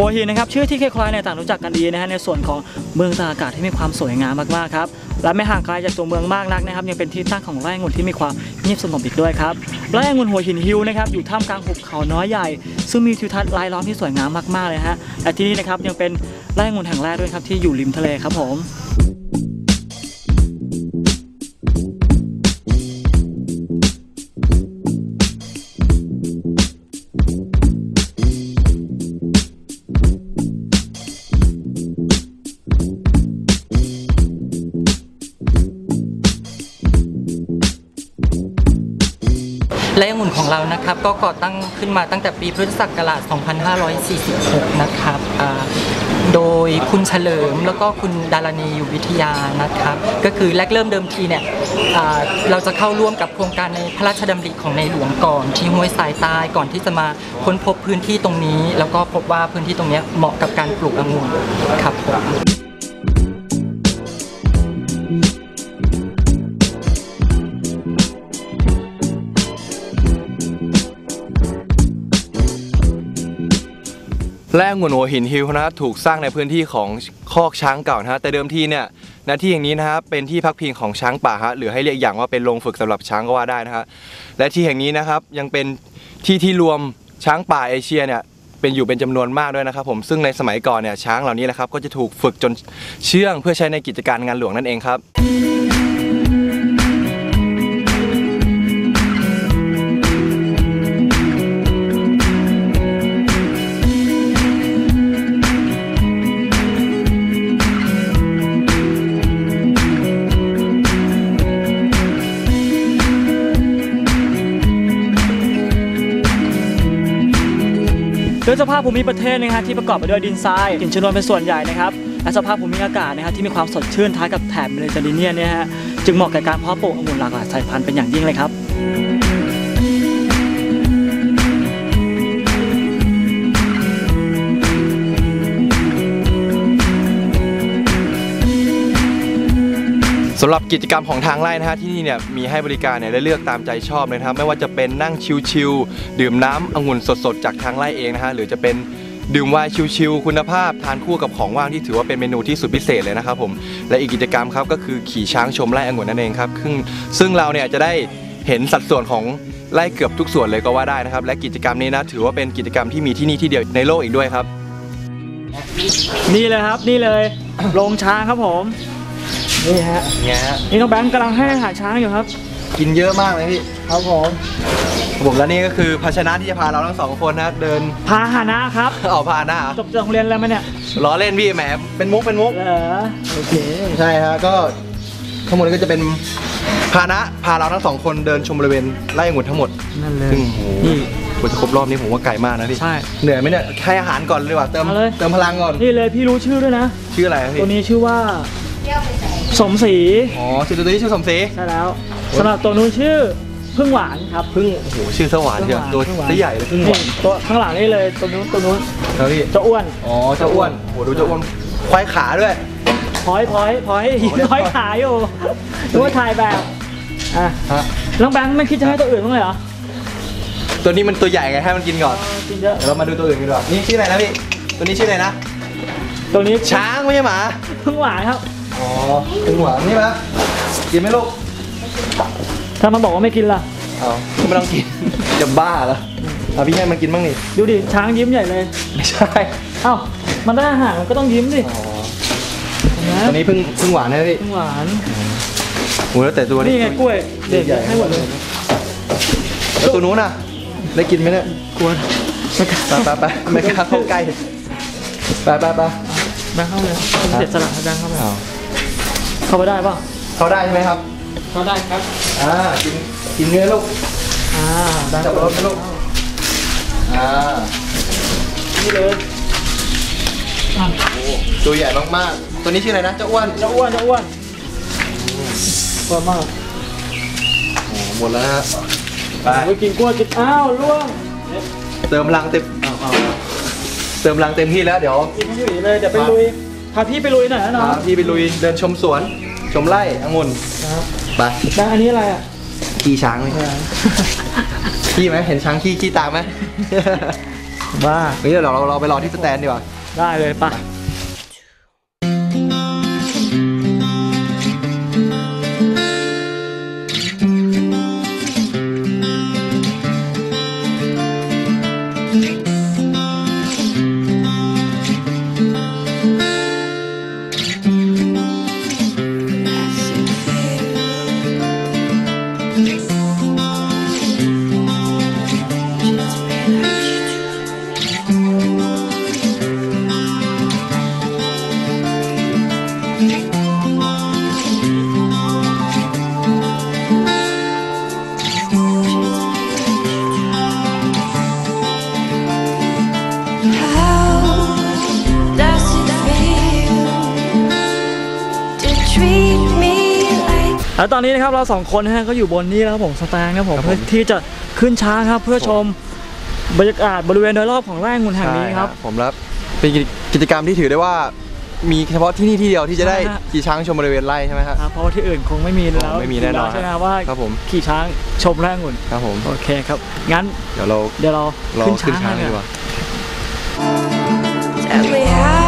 หัวหินนะครับชื่อที่ใครๆเนี่ยต่างรู้จักกันดีนะฮะในส่วนของเมืองตากอากาศที่มีความสวยงามมากๆครับและไม่ห่างไกลจากตัวเมืองมากนักนะครับ ยังเป็นที่ตั้งของไร่องุ่นที่มีความเงียบสงบอีกด้วยครับไร่องุ่นหัวหินฮิวนะครับอยู่ท่ามกลางหุบเขาน้อยใหญ่ ซึ่งมีทิวทัศน์รายล้อมที่สวยงามมากๆเลยฮะและที่นี่นะครับยังเป็นไร่องุ่นแห่งแรกด้วยครับที่อยู่ริมทะเลครับผม ของเรานะครับ ก็ก่อตั้งขึ้นมาตั้งแต่ปีพุทธศักราช 2546 นะครับโดยคุณเฉลิมแล้วก็คุณดารณีอยู่วิทยานะครับ ก็คือแรกเริ่มเดิมทีเนี่ยเราจะเข้าร่วมกับโครงการในพระราชดำริของในหลวงก่อน ที่ห้วยสายใต้ก่อนที่จะมาค้นพบพื้นที่ตรงนี้ แล้วก็พบว่าพื้นที่ตรงนี้เหมาะกับการปลูกองุ่นครับผม และองุ่นหัวหินฮิลนะฮะถูกสร้างในพื้นที่ของคอกช้างเก่านะฮะแต่เดิมทีเนี่ยหน้าที่อย่างนี้นะฮะเป็นที่พักพิงของช้างป่าฮะหรือให้เรียกอย่างว่าเป็นโรงฝึกสำหรับช้างก็ว่าได้นะฮะและที่แห่งนี้นะครับยังเป็นที่ที่รวมช้างป่าเอเชียเนี่ยเป็นอยู่เป็นจำนวนมากด้วยนะครับผมซึ่งในสมัยก่อนเนี่ยช้างเหล่านี้แหละครับก็จะถูกฝึกจนเชื่องเพื่อใช้ในกิจการงานหลวงนั่นเองครับ โดยสภาพภูมิประเทศนะฮะที่ประกอบไปด้วยดินทรายหินชนวนเป็นส่วนใหญ่นะครับและสภาพภูมิอากาศนะครับที่มีความสดชื่นท้ายกับแถบเมดิเตอร์เรเนียนเนี่ยฮะจึงเหมาะกับการเพาะปลูกองุ่นหลากหลายสายพันธุ์เป็นอย่างยิ่งเลยครับ สำหรับกิจกรรมของทางไร่นะฮะที่นี่เนี่ยมีให้บริการเนี่ยได้เลือกตามใจชอบเลยนะครับไม่ว่าจะเป็นนั่งชิลๆดื่มน้ำองุ่นสดๆ จากทางไร่เองนะฮะหรือจะเป็นดื่มไวน์ชิลๆคุณภาพ ทานคู่กับของว่างที่ถือว่าเป็นเมนูที่สุดพิเศษเลยนะครับผมและอีกกิจกรรมครับก็คือขี่ช้างชมไร่องุ่นนั่นเองครับซึ่งซึ่งเราเนี่ยจะได้เห็นสัดส่วนของไร่เกือบทุกส่วนเลยก็ว่าได้นะครับ และกิจกรรมนี้นะถือว่าเป็นกิจกรรมที่มีที่นี่ที่เดียวในโลกอีกด้วยครับ นี่เลยครับนี่เลยโรงช้างครับผม นี่ฮะ เนี่ยฮะนี่น้องแบงค์กำลังให้อาหารช้างอยู่ครับ กินเยอะมากเลยพี่ครับผมผมและนี่ก็คือภาชนะที่จะพาเราทั้งสองคนนะเดินพาหนะครับออกพาหน้าเหรอจบจากโรงเรียนแล้วไหมเนี่ยล้อเล่นพี่แหมเป็นมุกเป็นมุกเหรอโอเคใช่ฮะก็ทั้งหมดก็จะเป็นพาหนะพาเราทั้งสองคนเดินชมบริเวณไร่องุ่นทั้งหมดนั่นเลยซึ่งโอ้โหนี่กว่าจะครบรอบนี้ผมว่าไกลมากนะพี่ใช่เหนื่อยไหมเนี่ยให้อาหารก่อนเลยว่ะเติมเอาเลยเติมพลังก่อนนี่เลยพี่รู้ชื่อด้วยนะ ชื่ออะไรครับพี่ตัวนี้ชื่อว่า สมศรีอ๋อชื่อตัวนี้ชื่อสมศรีใช่แล้วสำหรับตัวนู้นชื่อพึ่งหวานครับพึ่งโอ้โหชื่อสวรรค์เชียวตัวพึ่งหวานตัวใหญ่เลยพึ่งหวานนี่ตัวข้างหลังนี่เลยตัวนู้นตัวนู้นครับพี่เจ้าอ้วนอ๋อเจ้าอ้วนโอ้โหดูเจ้าอ้วนควายขาด้วยพอยพอยพอยโอ้เรียกพอยขายอยู่ตัวถ่ายแบบอะฮะน้องแบงค์ไม่คิดจะให้ตัวอื่นบ้างเลยเหรอตัวนี้มันตัวใหญ่ไงให้มันกินก่อนเออกินเยอะเดี๋ยวเรามาดูตัวอื่นกันดีกว่านี่ชื่ออะไรนะพี่ตัวนี้ชื่ออะไรนะตัวนี้ช้างไม่ใช่หมาพึ่งหวานครับ อ๋อเป็นหวานนี่ปะกินไหมลูกถ้ามันบอกว่าไม่กินล่ะ เอาไม่ต้องกิน จะบ้าเหรอเอาพี่ให้มันกินบ้างนี่ดูดิ ช้างยิ้มใหญ่เลย ไม่ใช่เอ้า มันได้อาหารมันก็ต้องยิ้มสิอ๋อเห็นไหมตัวนี้เพิ่งเพิ่งหวานนะพี่พึ่งหวานโหแล้วแต่ตัวนี้นี่ไงกล้วย เด็กใหญ่ให้หมดเลยแล้วตัวนู้นน่ะ ได้กินไหมเนี่ยกลัวไม่กล้าไปไปไปไม่กล้าเข้าใกล้ไปไปไปแบงค์เข้าเลยเด็ดสลัดให้แบงค์เข้าไป เอาเข้าไปได้เปล่าเข้าได้ใช่ไหมครับ เข้าได้ครับ อ่า กิน กินเนื้อลูก อ่าแบงค์จับรถนะลูก อ่า นี่เลยอะตัวใหญ่มากๆ ตัวนี้ชื่ออะไรนะ เจ้าอ้วน เจะอ้วนเจะอ้วนอ้วนมากหมดแล้วนะฮะ ไปไปกินกล้วยกินอ้าวล่วง เติมพลังเต็มเติมพลังเต็มที่แล้วเดี๋ยวกินให้อยู่เลยเดี๋ยวไปลุย พาพี่ไปลุยหน่อยนะน้องพาพี่ไปลุยเดินชมสวน ชมไร่องุ่นครับไปได้อันนี้อะไรอะขี่ช้างไหมขี่ไหมเห็นช้างขี่ขี่ตามไหมบ้านี่เดี๋ยวเราเราไปรอที่สแตนดีกว่าได้เลยป แล้วตอนนี้นะครับเราสองคนนะฮะก็อยู่บนนี้แล้วครับผมสแตนครับผมครับผม เพื่อที่จะขึ้นช้างครับ เพื่อชมบรรยากาศบริเวณโดยรอบของไร่องุ่นแห่งนี้ครับ ใช่ผมรับเป็นกิจกรรมที่ถือได้ว่า มีเฉพาะที่นี่ที่เดียวที่จะได้ใช่ฮะ ขี่ช้างชมบริเวณไร่ใช่ไหมครับ ครับเพราะว่าที่อื่นคงไม่มีแล้วไม่มีแน่นอน ใช่ไหมครับว่าครับผมขี่ช้างชมไร่องุ่นครับผมโอเคครับ งั้นเดี๋ยวเราเดี๋ยวเรารอขึ้นขึ้นช้างช้างกันดีดีกกว่าว่า Tell me how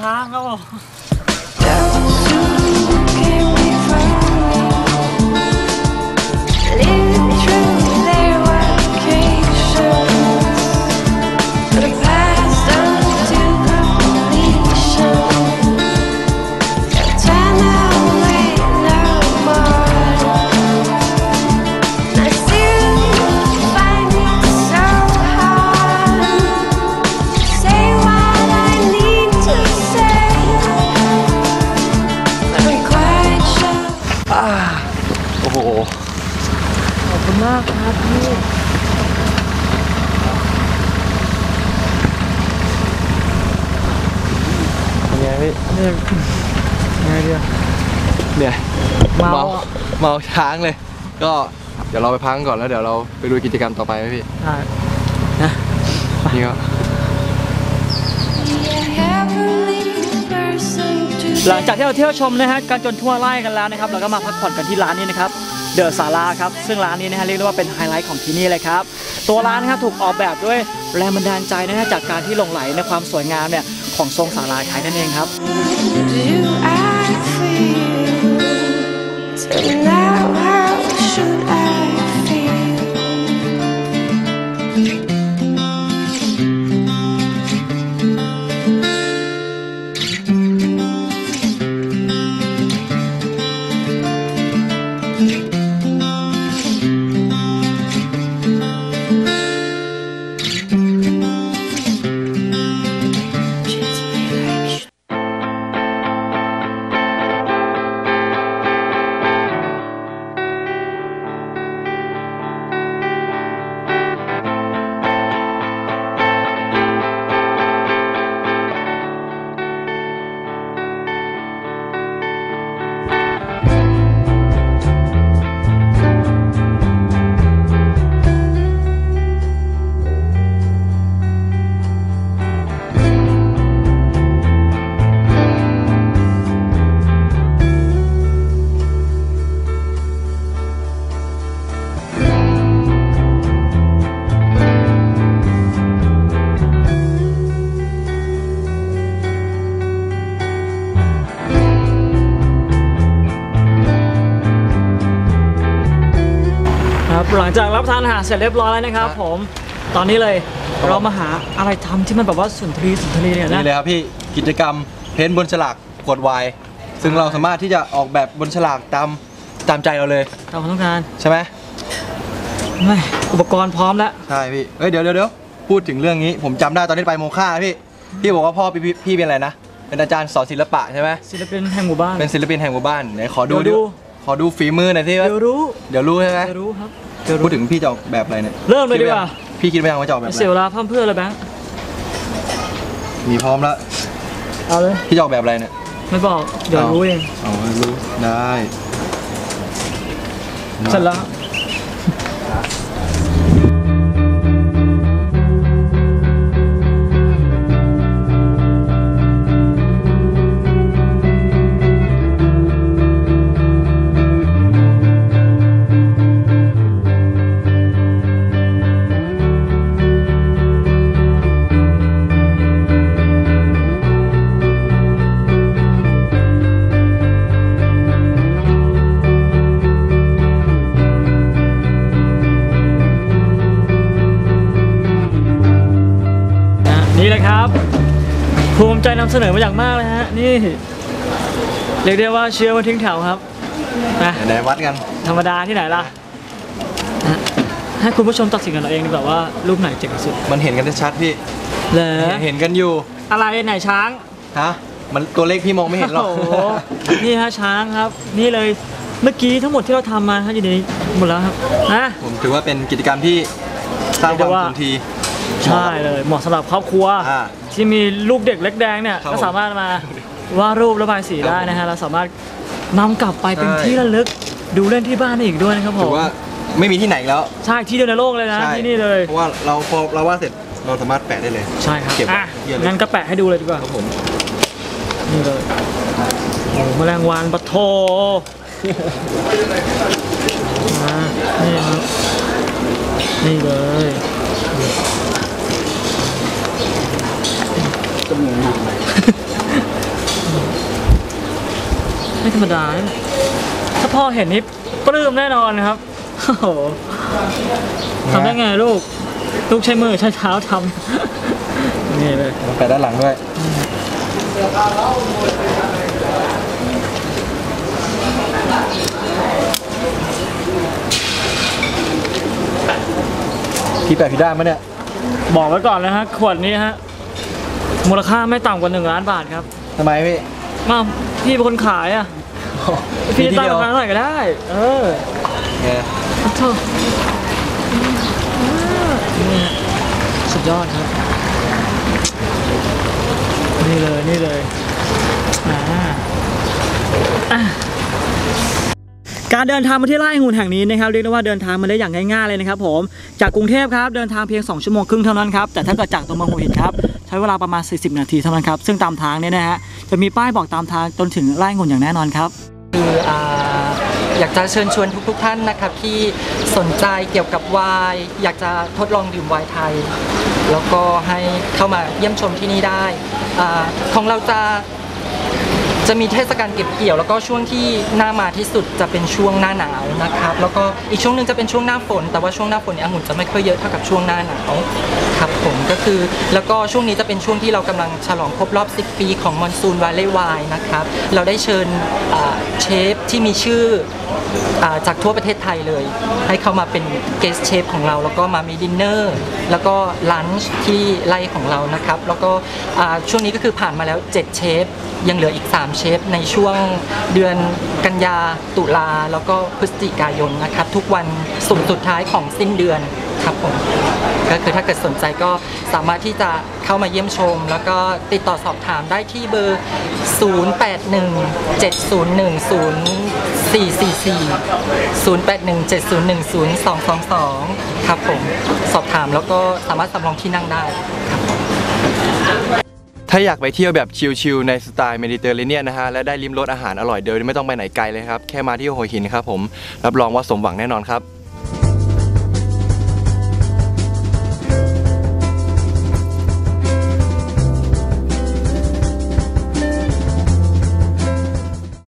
ช้างครับผม มากครับพี่เป็นไงพี่เนี่ยไงเดียวเนี่ยเมาเมาอะเมาช้างเลย ก็เดี๋ยวเราไปพักกันก่อนแล้วเดี๋ยวเราไปดูกิจกรรมต่อไปไหมพี่ใช่นี่ก็ Be a heavenly person to หลังจากที่เราเที่ยวชมนะฮะกันจนทั่วไร่กันแล้วนะครับ เราก็มาพักผ่อนกันที่ร้านนี้นะครับ เดอะซาลาครับ ซึ่งร้านนี้นะฮะเรียกได้ว่าเป็นไฮไลท์ของที่นี่เลยครับ ตัวร้านนะครับถูกออกแบบด้วยแรงบันดาลใจนะฮะจากการที่หลงไหลในความสวยงามเนี่ยของทรงศาลาไทยนั่นเองครับ now, how should I หลังจากรับทานอาหารเสร็จเรียบร้อยแล้วนะครับครับผม ตอนนี้เลยครับเรามาหาอะไรทำที่มันแบบว่าสุนทรีสุนทรีเนี่ยนะนี่เลยครับพี่กิจกรรมเพ้นท์บนฉลากขวดไวน์ซึ่งเราสามารถที่จะออกแบบบนฉลากตามตามใจเราเลยตามความต้องการใช่ไหมไม่อุปกรณ์พร้อมแล้วใช่พี่เอ้ยเดี๋ยวเดี๋ยวเดี๋ยวพูดถึงเรื่องนี้ผมจำได้ตอนที่ไปโมฆะพี่พี่บอกว่าพ่อพี่พี่พี่เป็นอะไรนะเป็นอาจารย์สอนศิลปะใช่ไหมศิลปินแห่งหมู่บ้านเป็นศิลปินแห่งหมู่บ้านไหนขอดูเดี๋ยวดูขอดูฝีมือหน่อยสิว่าเดี๋ยวรู้เดี๋ยวรู้ใช่ไหมเดี๋ยวรู้ครับเดี๋ยวรู้ พูดถึงพี่จะออกแบบอะไรเนี่ยเริ่มเลยดีกว่า พี่คิดไว้ยังว่าจะออกแบบไม่อะไรเสียเวลาพั่มเพรื่อเลยแบงค์มีพร้อมแล้วเอาเลยพี่จะออกแบบอะไรเนี่ยไม่บอกเดี๋ยวรู้เองอ๋อรู้ได้ เสร็จแล้วำเสนอมาอย่างมากเลยฮะ นี่เรียกได้ว่าเชื้อมาทิ้งแถวครับนะไหนๆวัดกัน ธรรมดาที่ไหนล่ะนะให้คุณผู้ชมตัดสินกันเอาเองดีกว่าว่ารูปไหนเจ๋งที่สุด มันเห็นกันชัดๆพี่เหรอเห็นกันอยู่ อะไรไหนช้าง ฮะ มันตัวเล็กพี่มองไม่เห็นหรอกโอ้โหนี่ฮะช้างครับ นี่เลยเมื่อกี้ทั้งหมดที่เราทำมาครับอยู่ในนี้หมดแล้วครับนะผมถือว่าเป็นกิจกรรมที่สร้างความเรียกได้ว่าสุนทรี ใช่เลยเหมาะสำหรับครอบครัวอ่าที่มีลูกเด็กเล็กแดงเนี่ยครับก็ผมสามารถมาวาดรูประบายสีได้นะฮะเราสามารถนำกลับไปเป็นใช่ ที่ระลึกดูเล่นที่บ้านได้อีกด้วยนะครับผถืมอว่าไม่มีที่ไหนอีกแล้วใช่ที่เดียวในโลกเลยนะใช่ที่นี่เลย เพราะว่าเราพอเราวาดเสร็จเราสามารถแปะได้เลย ใช่ครับเก็บไว้อะที่ระลึกงั้นก็แปะให้ดูเลยดีกว่าครับผมนี่เลยโอ้แมลงวันปะโทอ่านี่ครับนี่เลย ไม่ธรรมดานะถ้าพ่อเห็นนี่ปลื้มแน่นอนนะครับโอ้โหทำได้ไงลูก ลูกใช้มือใช้เท้าทำ นี่เลยแปะด้านหลังด้วย พี่แปะผิดด้านไหมเนี่ย บอกไว้ก่อนนะฮะ ขวดนี้ฮะ มูลค่าไม่ต่ำกว่า 1 ล้านบาทครับทำไมพี่มาพี่เป็นคนขายอะ พี่ที่ตั้งเดียวราคาเท่าไหร่ก็ได้ เออไงโธ่นี่ฮะสุดยอดครับ นี่เลยนี่เลยอ่าอะการเดินทางมาที่ไร่องุ่นแห่งนี้นะครับเรียกได้ว่าเดินทางมาได้อย่างง่ายๆเลยนะครับผมจากกรุงเทพครับเดินทางเพียง 2 ชั่วโมงครึ่งเท่านั้นครับแต่ถ้าเกิดจากตัวเมืองหัวหินครับ ใช้เวลาประมาณ 40 นาทีเท่านั้นครับ ซึ่งตามทางเนี่ยนะฮะจะมีป้ายบอกตามทางจนถึงไร่องุ่นอย่างแน่นอนครับ คืออ่าอยากจะเชิญชวนทุกๆท่านนะครับที่สนใจเกี่ยวกับไวน์อยากจะทดลองดื่มไวน์ไทย แล้วก็ให้เข้ามาเยี่ยมชมที่นี่ได้อาของเราจะจะมีเทศกาลเก็บเกี่ยว แล้วก็ช่วงที่หน้ามาที่สุดจะเป็นช่วงหน้าหนาวนะครับ แล้วก็อีกช่วงหนึ่งจะเป็นช่วงหน้าฝน แต่ว่าช่วงหน้าฝนเนี่ยองุ่นจะไม่ค่อยเยอะเท่ากับช่วงหน้าหนาว ครับผมก็คือแล้วก็ช่วงนี้จะเป็นช่วงที่เรากำลังฉลองครบรอบ 10 ปีของมอนซูนวาเล่ไวน์นะครับ เราได้เชิญเชฟที่มีชื่อจากทั่วประเทศไทยเลย ให้เข้ามาเป็นเกสเชฟของเรา แล้วก็มามีดินเนอร์แล้วก็ลันช์ที่ไล่ของเรานะครับ แล้วก็ช่วงนี้ก็คือผ่านมาแล้ว 7 เชฟ ยังเหลืออีก 3 เชฟ ในช่วงเดือนกันยาตุลาแล้วก็พฤศจิกายนนะครับ ทุกวันสุดสุดท้ายของสิ้นเดือน ครับผมก็คือถ้าเกิดสนใจก็สามารถที่จะเข้ามาเยี่ยมชม แล้วก็ติดต่อสอบถามได้ที่เบอร์ 0817010444 0817010222 ครับผมสอบถามแล้วก็สามารถสำรองที่นั่งได้ถ้าอยากไปเที่ยวแบบชิลๆในสไตล์เมดิเตอร์เรเนียนนะฮะและได้ลิ้มรสอาหารอร่อยโดยไม่ต้องไปไหนไกลเลยครับ แค่มาที่หัวหินครับผมรับรองว่าสมหวังแน่นอนครับ